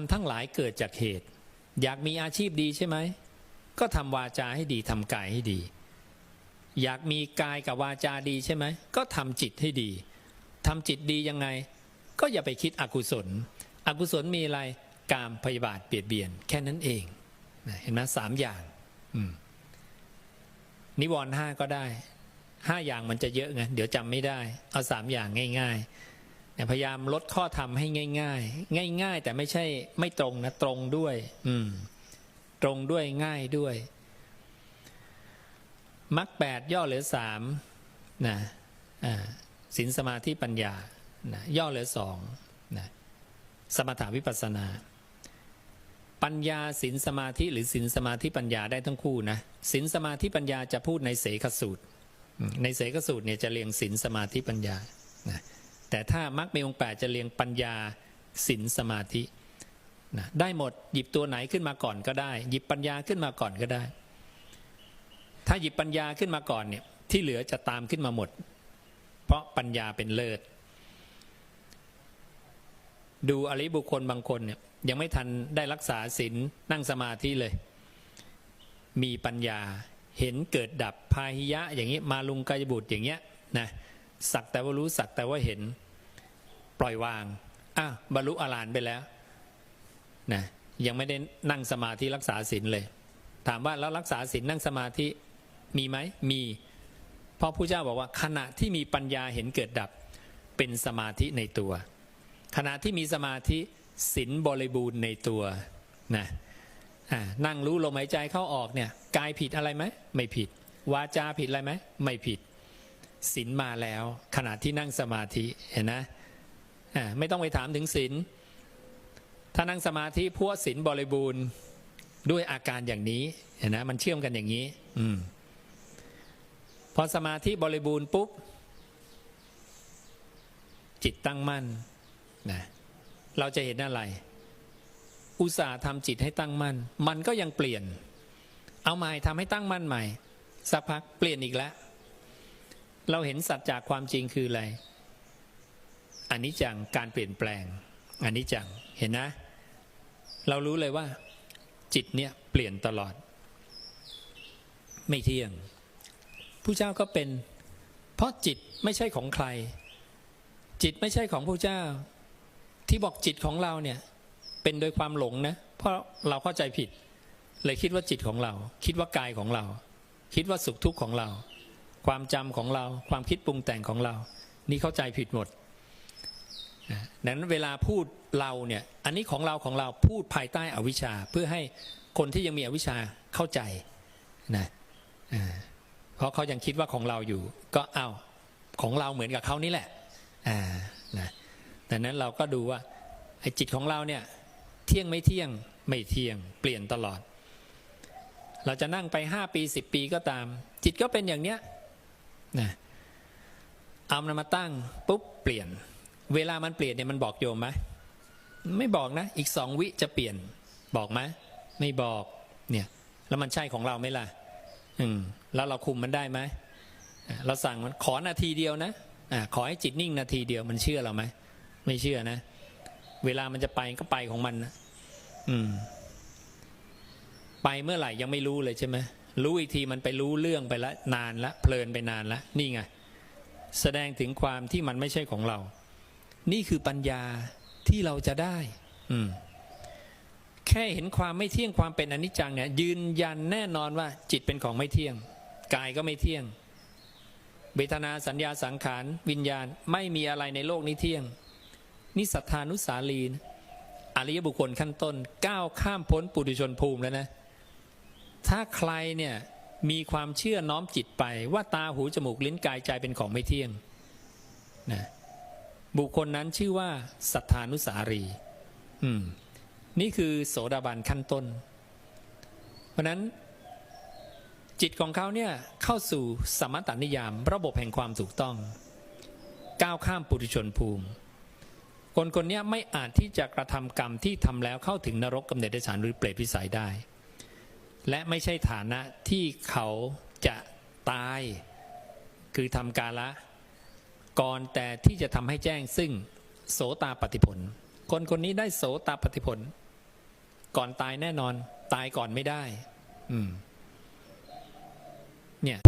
ำทั้งหลายเกิดจากเหตุ อยากมีอาชีพดีใช่ไหม ก็ทำวาจาให้ดีทำกายให้ดี อยากมีกายกับวาจาดีใช่ไหม ก็ทำจิตให้ดีทำจิตดียังไง ก็อย่าไปคิดอกุศล อกุศลมีอะไร กามพยาบาทเบียดเบียน แค่นั้นเองเห็นไหมสามอย่างนิวรณ์ห้าก็ได้ห้าอย่างมันจะเยอะไงเดี๋ยวจำไม่ได้ เอาสามอย่างง่ายๆเนี่ย พยายามลดข้อธรรมให้ง่าย ๆ ง่าย ๆ แต่ไม่ใช่ไม่ตรงนะตรงด้วย อืม ตรงด้วยง่ายด้วยมรรคแปดย่อเหลือสามนะอ่าศีลสมาธิปัญญานะย่อเหลือสองนะสมถาวิปัสนา ปัญญาศีลสมาธิหรือศีลสมาธิปัญญาได้ทั้งคู่นะศีลสมาธิปัญญาจะพูดในเสขสูตร ในเสขสูตรเนี่ยจะเรียงศีลสมาธิปัญญานะ แต่ถ้ามรรคมีองค์แปดจะเรียงปัญญาศีลสมาธินะได้หมดหยิบตัวไหนขึ้นมาก่อนก็ได้ หยิบปัญญาขึ้นมาก่อนก็ได้ ถ้าหยิบปัญญาขึ้นมาก่อนเนี่ยที่เหลือจะตามขึ้นมาหมด เพราะปัญญาเป็นเลิศดูอริบุคคลบางคนเนี่ยยังไม่ทันได้รักษาศีลนั่งสมาธิเลย มีปัญญาเห็นเกิดดับพาหิยะอย่างนี้มาลุงกายบุตรอย่างเงี้ยนะสักแต่ว่ารู้สักแต่ว่าเห็น ปล่อยวางอ้าวบรรลุอรหันต์ไปแล้วนะยังไม่ได้นั่งสมาธิรักษาศีลเลย ถามว่าแล้วรักษาศีลนั่งสมาธิมีไหมมีเพราะผู้เจ้าบอกว่าขณะที่มีปัญญาเห็นเกิดดับเป็นสมาธิในตัว ขณะที่มีสมาธิศีลบริบูรณ์ในตัวนะอ่านั่งรู้ลมหายใจเข้าออกเนี่ยกายผิดอะไรไหมไม่ผิด วาจาผิดอะไรไหมไม่ผิดศีลมาแล้ว ขณะที่นั่งสมาธิเห็นนะ ไม่ต้องไปถามถึงศีลถ้านั่งสมาธิพวศีลบริบูรณ์ด้วยอาการอย่างนี้เห็นนะมันเชื่อมกันอย่างนี้ อืมพอสมาธิบริบูรณ์ปุ๊บ จิตตั้งมั่นนะเราจะเห็นอะไร อุตส่าห์ทำจิตให้ตั้งมั่น มันก็ยังเปลี่ยน เอาใหม่ทำให้ตั้งมั่นใหม่ สักพักเปลี่ยนอีกแล้ว เราเห็นสัจจากความจริงคืออะไร อันนี้จังการเปลี่ยนแปลง อันนี้จังเห็นนะ เรารู้เลยว่า จิตเนี่ยเปลี่ยนตลอด ไม่เที่ยงผู้เจ้าก็เป็น เพราะจิตไม่ใช่ของใคร จิตไม่ใช่ของผู้เจ้า ที่บอกจิตของเราเนี่ย เป็นโดยความหลงนะ เพราะเราเข้าใจผิด เลยคิดว่าจิตของเรา คิดว่ากายของเรา คิดว่าสุขทุกข์ของเรา ความจำของเรา ความคิดปรุงแต่งของเรา นี่เข้าใจผิดหมด นะดังนั้นเวลาพูดเราเนี่ยอันนี้ของเราของเราพูดภายใต้อวิชชาเพื่อให้คนที่ยังมีอวิชชาเข้าใจนะเพราะเขายังคิดว่าของเราอยู่ ก็เอาของเราเหมือนกับเขานี่แหละอ่านะดังนั้นเราก็ดูว่าไอ้จิตของเราเนี่ยเที่ยงไม่เที่ยงไม่เที่ยง เปลี่ยนตลอด เราจะนั่งไปห้าปีสิบปีก็ตาม จิตก็เป็นอย่างเนี้ยนะเอามันมาตั้งปุ๊บเปลี่ยน เวลามันเปลี่ยนเนี่ยมันบอกโยมไหมไม่บอกนะ อีกสองวิจะเปลี่ยน บอกไหมไม่บอกเนี่ย แล้วมันใช่ของเราไหมล่ะ อืม แล้วเราคุมมันได้ไหมเราสั่งมันขอนาทีเดียวนะอะขอให้จิตนิ่งนาทีเดียวมันเชื่อเราไหมไม่เชื่อนะ เวลามันจะไปก็ไปของมันนะอืม ไปเมื่อไหร่ยังไม่รู้เลยใช่ไหมรู้อีกทีมันไปรู้เรื่องไปละนานละเพลินไปนานละนี่ไงแสดงถึงความที่มันไม่ใช่ของเรา นี่คือปัญญาที่เราจะได้ อืม แค่เห็นความไม่เที่ยงความเป็นอนิจจังเนี่ย ยืนยันแน่นอนว่า จิตเป็นของไม่เที่ยงกายก็ไม่เที่ยงเวทนาสัญญาสังขารวิญญาณไม่มีอะไรในโลกนี้เที่ยงนี่ศรัทธานุสาลีนะอริยบุคคลขั้นต้นก้าวข้ามพ้นปุถุชนภูมิแล้วนะ ถ้าใครเนี่ยมีความเชื่อน้อมจิตไปว่าตาหูจมูกลิ้นกายใจเป็นของไม่เที่ยงนะ บุคคลนั้นชื่อว่าศรัทธานุสารี อืม นี่คือโสดาบันขั้นต้น เพราะนั้นจิตของเขาเนี่ยเข้าสู่สมตนิยาม ระบบแห่งความถูกต้อง ก้าวข้ามปุถุชนภูมิ คนคนเนี้ยไม่อาจที่จะกระทำกรรมที่ทำแล้วเข้าถึงนรกกำเนิดเดชานหรือเปรตวิสัยได้ และไม่ใช่ฐานะที่เขาจะตาย คือทำกาละ ก่อนแต่ที่จะทำให้แจ้งซึ่งโสตาปฏิผล คนคนนี้ได้โสตาปฏิผล ก่อนตายแน่นอน ตายก่อนไม่ได้ อืม เนี่ย